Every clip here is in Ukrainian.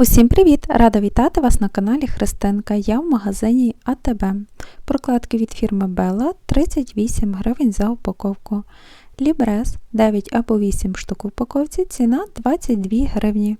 Усім привіт! Рада вітати вас на каналі Христинка. Я в магазині АТБ. Прокладки від фірми Bella 38 гривень за упаковку. Лібрес 9 або 8 штук упаковці, ціна 22 гривні.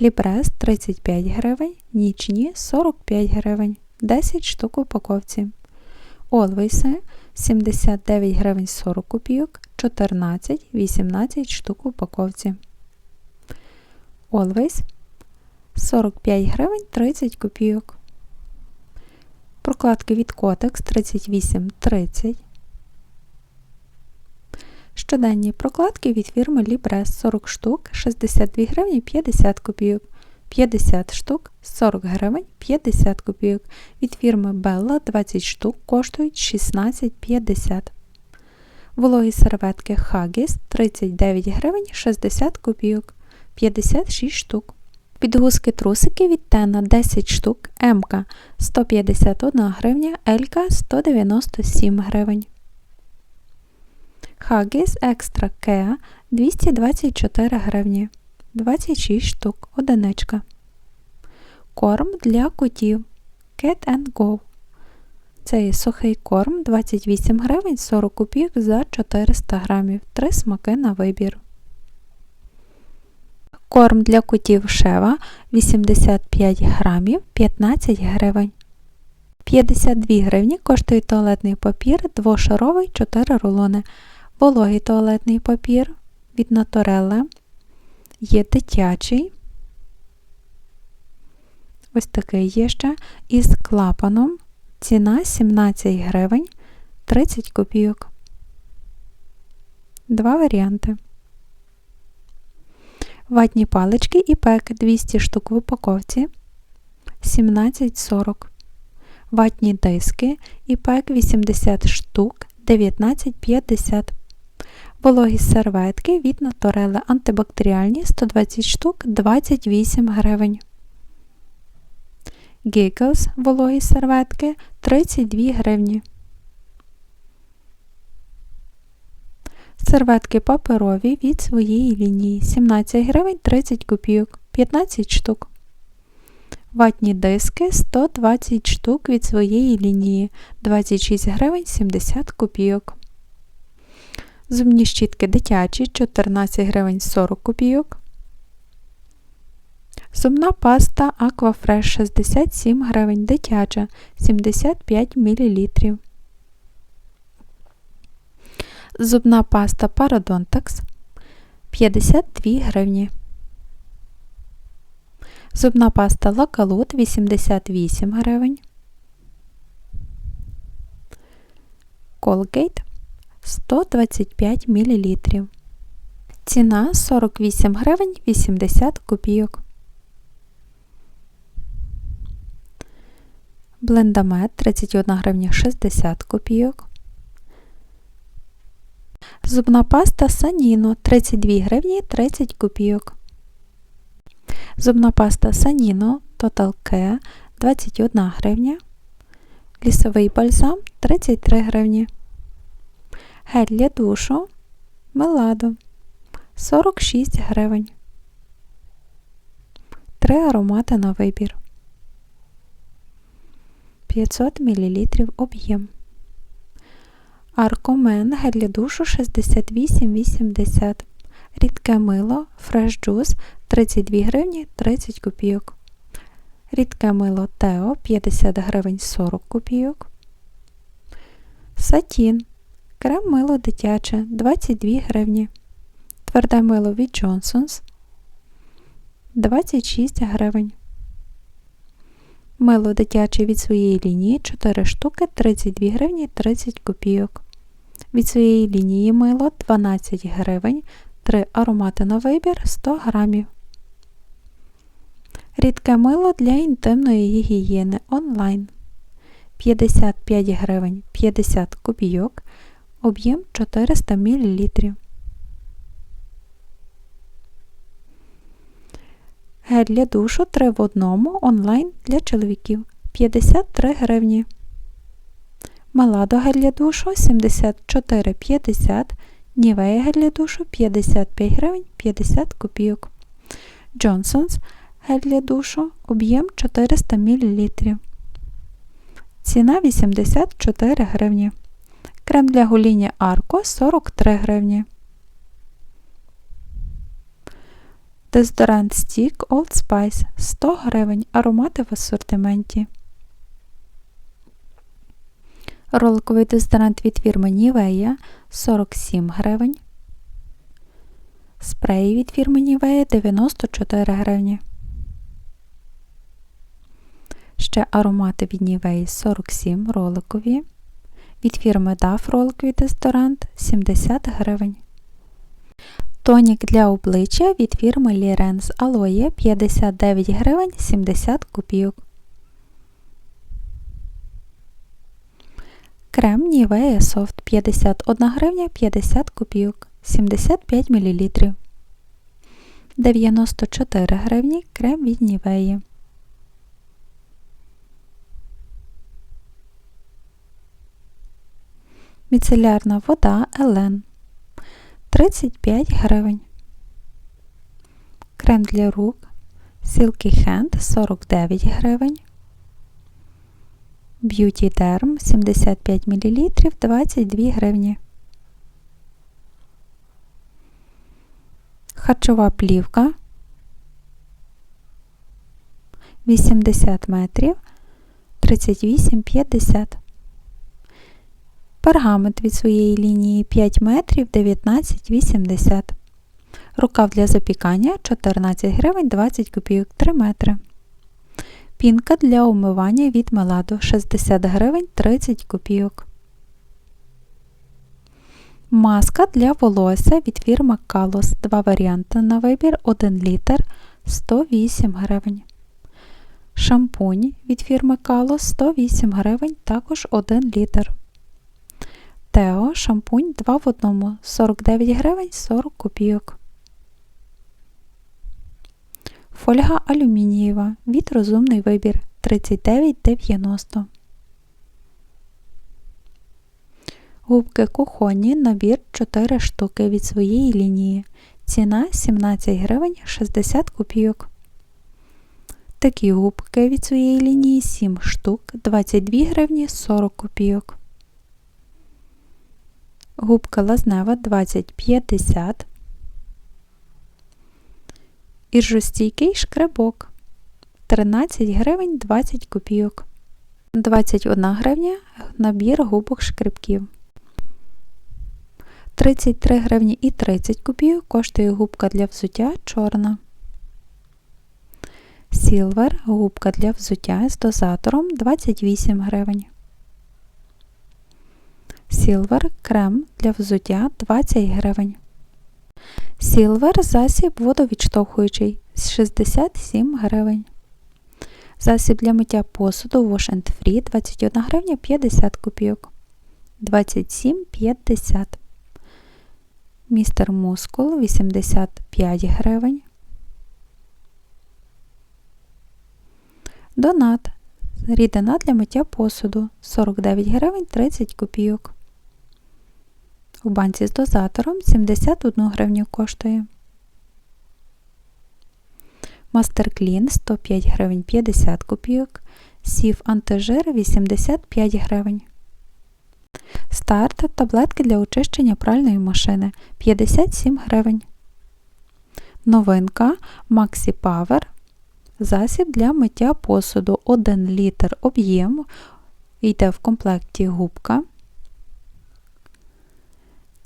Лібрес 35 гривень, нічні 45 гривень, 10 штук упаковці. Олвейси 79 гривень 40 копійок, 14-18 штук упаковці. Always 45 гривень 30 копійок. Прокладки від Kotex 38,30. Щоденні прокладки від фірми Libres 40 штук 62 гривні 50 копійок. 50 штук 40 гривень 50 копійок. Від фірми Bella 20 штук коштують 16,50. Вологі серветки Haggis 39 гривень 60 копійок. 56 штук. Підгузки трусики від Тена 10 штук, МК 151 гривня, ЛК 197 гривень. Хагіс Екстра Кеа 224 гривні, 26 штук, одиничка. Корм для котів Cat Go. Це сухий корм 28 гривень 40 копійок за 400 грамів, 3 смаки на вибір. Корм для котів шева 85 грамів 15 гривень. 52 гривні коштує туалетний папір двошаровий 4 рулони. Вологий туалетний папір від Naturelle. Є дитячий. Ось такий є ще. Із клапаном. Ціна 17 гривень 30 копійок. Два варіанти. Ватні палички і пек 200 штук в упаковці 17,40. Ватні диски і пек 80 штук 19,50. Вологі серветки від Наторели антибактеріальні 120 штук 28 гривень. Giggles вологі серветки 32 гривні. Серветки паперові від своєї лінії 17 гривень 30 копійок, 15 штук. Ватні диски 120 штук від своєї лінії 26 гривень 70 копійок. Зубні щітки дитячі 14 гривень 40 копійок. Зубна паста Aquafresh 67 гривень дитяча 75 мл. Зубна паста Parodontax 52 гривні. Зубна паста Лакалут 88 гривень. Colgate 125 мл. Ціна 48 гривень 80 копійок. Блендамет 31 гривня 60 копійок. Зубна паста Саніно 32 гривні 30 копійок. Зубна паста Саніно Total Care 21 гривня. Лісовий бальзам 33 гривні. Гель для душу Меладо 46 гривень. Три аромати на вибір. 500 мл об'єм. Аркомен гель для душу 68,80. Рідке мило Fresh Juice 32 гривні 30 копійок. Рідке мило Тео 50 гривень 40 копійок. Сатін. Крем мило дитяче 22 гривні. Тверде мило від Johnson's 26 гривень. Мило дитяче від своєї лінії 4 штуки 32 гривні 30 копійок. Від своєї лінії мило 12 гривень, 3 аромати на вибір 100 грамів. Рідке мило для інтимної гігієни онлайн 55 гривень 50 копійок, об'єм 400 мл. Гель для душу 3 в одному онлайн для чоловіків 53 гривні. Маладо гель для душу 74,50, Нівея гель для душу 55 гривень 50 копійок. Johnson's гель для душу, об'єм 400 мл. Ціна 84 гривні. Крем для гоління Арко 43 гривні. Дезодорант Стік Old Spice 100 гривень. Аромати в асортименті. Роликовий дезодорант від фірми Nivea 47 гривень. Спрей від фірми Nivea 94 гривні. Ще аромати від Nivea 47 роликові. Від фірми DAF роликовий дезодорант 70 гривень. Тонік для обличчя від фірми Lirens Aloe 59 гривень 70 копійок. Крем Nivea Soft 51 гривня 50 копійок 75 мл. 94 гривні крем від Nivea. Міцелярна вода Елен 35 гривень. Крем для рук Silky Hand 49 гривень. Beauty Derm 75 мл 22 гривні. Харчова плівка 80 метрів 38,50 Пергамент від своєї лінії 5 метрів 19,80 Рукав для запікання 14 гривень 20 копійок 3 метри. Пінка для умивання від Меладу 60 гривень 30 копійок. Маска для волосся від фірми Калос. Два варіанти на вибір 1 літр 108 гривень. Шампунь від фірми Калос 108 гривень, також 1 літр. Тео шампунь 2 в 1 49 гривень 40 копійок. Фольга алюмінієва від розумний вибір 39,90. Губки кухонні набір 4 штуки від своєї лінії. Ціна 17 гривень 60 копійок. Такі губки від своєї лінії 7 штук 22 гривні 40 копійок. Губка лазнева 20,50 Іржостійкий шкребок 13 гривень 20 копійок. 21 гривня набір губок шкребків. 33 гривні і 30 копійок коштує губка для взуття чорна. Сілвер губка для взуття з дозатором 28 гривень. Сілвер крем для взуття 20 гривень. Сілвер засіб водовідштовхуючий 67 гривень. Засіб для миття посуду Wash and Free 21 гривня 50 копійок. 27,50. Містер Мускул 85 гривень. Донат. Рідина для миття посуду 49 гривень 30 копійок. У банці з дозатором 71 гривню коштує. Мастер Клін 105 гривень 50 копійок. Сів антижир 85 гривень. Старт таблетки для очищення пральної машини 57 гривень. Новинка Maxi Power. Засіб для миття посуду 1 літр об'єму. Йде в комплекті губка.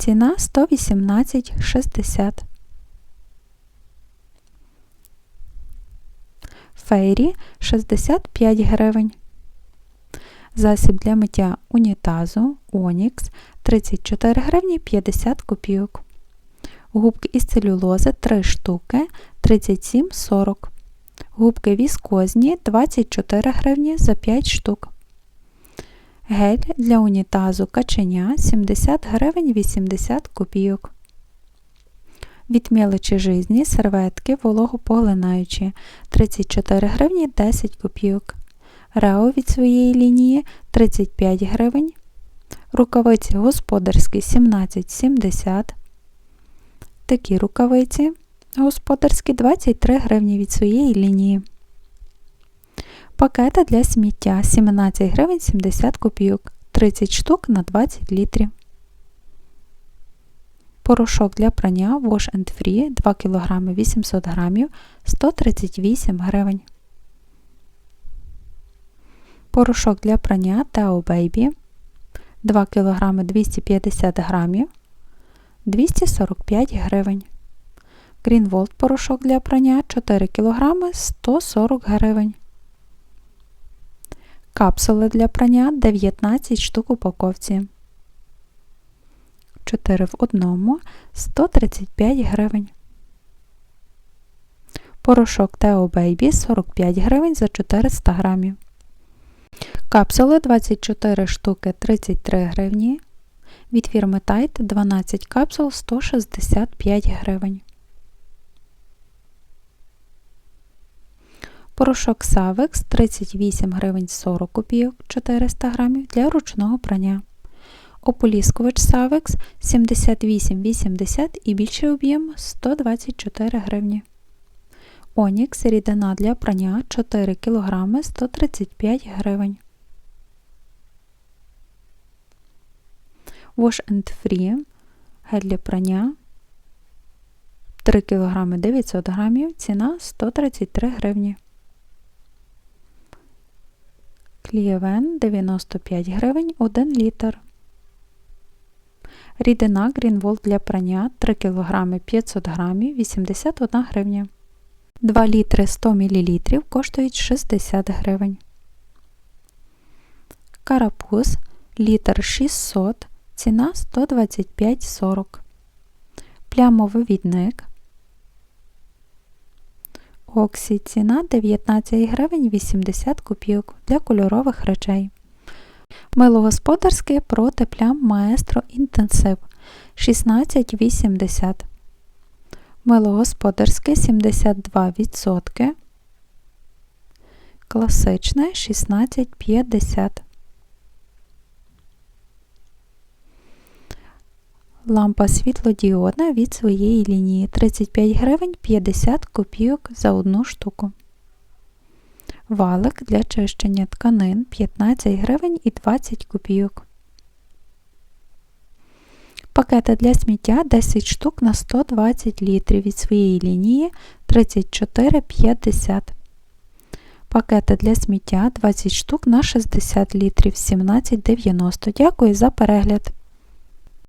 Ціна 118,60. Фейрі 65 гривень. Засіб для миття унітазу Онікс 34 гривні 50 копійок. Губки із целюлози 3 штуки 37,40. Губки віскозні 24 гривні за 5 штук. Гель для унітазу каченя 70 гривень 80 копійок. Від мелочі жизні серветки вологопоглинаючі 34 гривні 10 копійок. Рео від своєї лінії 35 гривень. Рукавиці господарські 17,70. Такі рукавиці Господарські 23 гривні від своєї лінії. Пакети для сміття. 17 гривень 70 копійок, 30 штук на 20 літрів. Порошок для прання. Wash and Free. 2 кг 800 г 138 гривень. Порошок для прання. Teo Baby 2 кг 250 г 245 гривень. Greenwald порошок для прання. 4 кг 140 гривень. Капсули для прання 19 штук упаковці. 4 в одному 135 гривень. Порошок Teo Baby 45 гривень за 400 грамів. Капсули 24 штуки 33 гривні. Від фірми Tide 12 капсул 165 гривень. Порошок Savex 38 гривень 40 копійок 400 грамів для ручного прання. Ополіскувач Savex 78,80 і більший об'єм 124 гривні. Онікс рідина для прання 4 кг 135 гривень. Wash and Free гель для прання 3 кг 900 г, ціна 133 гривні. Клієвен 95 гривень 1 літр. Рідина Greenwald для прання 3 кг 500 г 81 гривня. 2 літри 100 мл коштують 60 гривень. Карапуз літр 600, ціна 125,40. Плямовий відник. Оксі ціна 19 гривень 80 копійок для кольорових речей. Мило господарське проти плям Маестро Інтенсив 16,80. Мило господарське 72%. Класичне 16,50. Лампа світлодіодна від своєї лінії 35 гривень 50 копійок за одну штуку. Валик для чищення тканин 15 гривень і 20 копійок. Пакети для сміття 10 штук на 120 літрів від своєї лінії 34,50. Пакети для сміття 20 штук на 60 літрів 17,90. Дякую за перегляд!